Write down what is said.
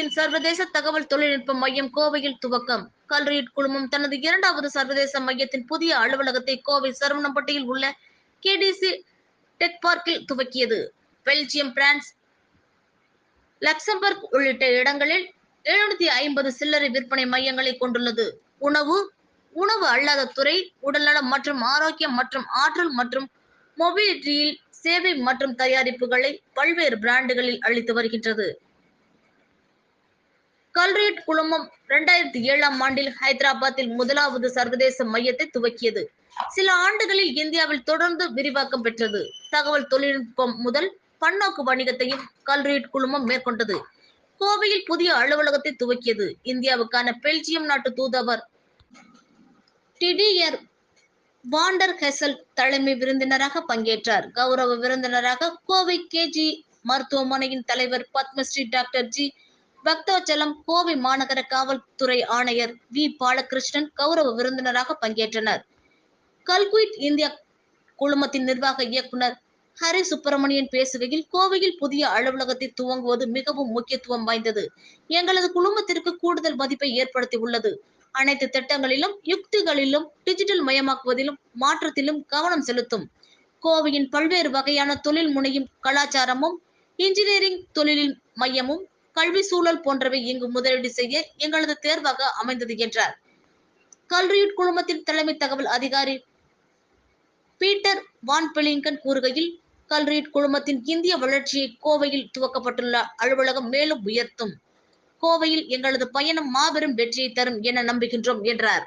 குழுமத்தின் சர்வதேச தகவல் தொழில்நுட்ப மையம் கோவையில் துவக்கம். கல்ரீட் குழுமம் தனது இரண்டாவது சர்வதேச மையத்தின் புதிய அலுவலகத்தை கோவை சரவணம்பட்டியில் உள்ள கேடிசி டெக் பார்க்கில் துவக்கியது. பெல்ஜியம் பிரான்ஸ் லக்சம்பர்க் உள்ளிட்ட இடங்களில் எழுநூத்தி ஐம்பது சில்லறை விற்பனை மையங்களை கொண்டுள்ளது. உணவு உணவு அல்லாத துறை உடல்நலம் மற்றும் ஆரோக்கியம் மற்றும் ஆற்றல் மற்றும் மொபிலிட்டியில் சேவை மற்றும் தயாரிப்புகளை பல்வேறு பிராண்டுகளில் அளித்து வருகின்றது. கல்ரேட் குழுமம் இரண்டாயிரத்தி ஏழாம் ஆண்டில் ஹைதராபாத்தில் முதலாவது சர்வதேச மையத்தை துவக்கியது. சில ஆண்டுகளில் இந்தியாவில் தொடர்ந்து விரிவாக்கம் பெற்றது. தகவல் தொழில்நுட்பம் முதல் பன்னோக்கு வணிகத்தையும் கல்ரேட் குழுமம் மேற்கொண்டது. கோவையில் புதிய அலுவலகத்தை துவக்கியது. இந்தியாவுக்கான பெல்ஜியம் நாட்டு தூதவர் டிடியர் வாண்டர் ஹெசல் தலைமை விருந்தினராக பங்கேற்றார். கௌரவ விருந்தினராக கோவை கேஜி மருத்துவமனையின் தலைவர் பத்மஸ்ரீ டாக்டர் ஜி பக்தோச்சலம் கோவை மாநகர காவல்துறை ஆணையர் வி. பாலகிருஷ்ணன் கௌரவ விருந்தினராக பங்கேற்றனர். கல்குயிட் இந்தியா குழுமத்தின் நிர்வாக இயக்குனர் ஹரி சுப்பிரமணியன் பேசுகையில் கோவையில் புதிய அலுவலகத்தை துவங்குவது மிகவும் முக்கியத்துவம் வாய்ந்தது. எங்களது குழுமத்திற்கு கூடுதல் மதிப்பை ஏற்படுத்தி உள்ளது அனைத்து திட்டங்களிலும் யுக்திகளிலும் டிஜிட்டல் மயமாக்குவதிலும் மாற்றத்திலும் கவனம் செலுத்தும். கோவையின் பல்வேறு வகையான தொழில் முனையும் கலாச்சாரமும் இன்ஜினியரிங் தொழிலின் மையமும் கல்வி சூழல் போன்றவை இங்கு முதலீடு செய்ய எங்களது தேர்வாக அமைந்தது என்றார். கல்ரியுட் குழுமத்தின் தலைமை தகவல் அதிகாரி பீட்டர் வான் பெலிங்கன் கூறுகையில் கல்ரீட் குழுமத்தின் இந்திய வளர்ச்சியை கோவையில் துவக்கப்பட்டுள்ள அலுவலகம் மேலும் உயர்த்தும். கோவையில் எங்களது பயணம் மாபெரும் வெற்றியை தரும் என நம்புகின்றோம் என்றார்.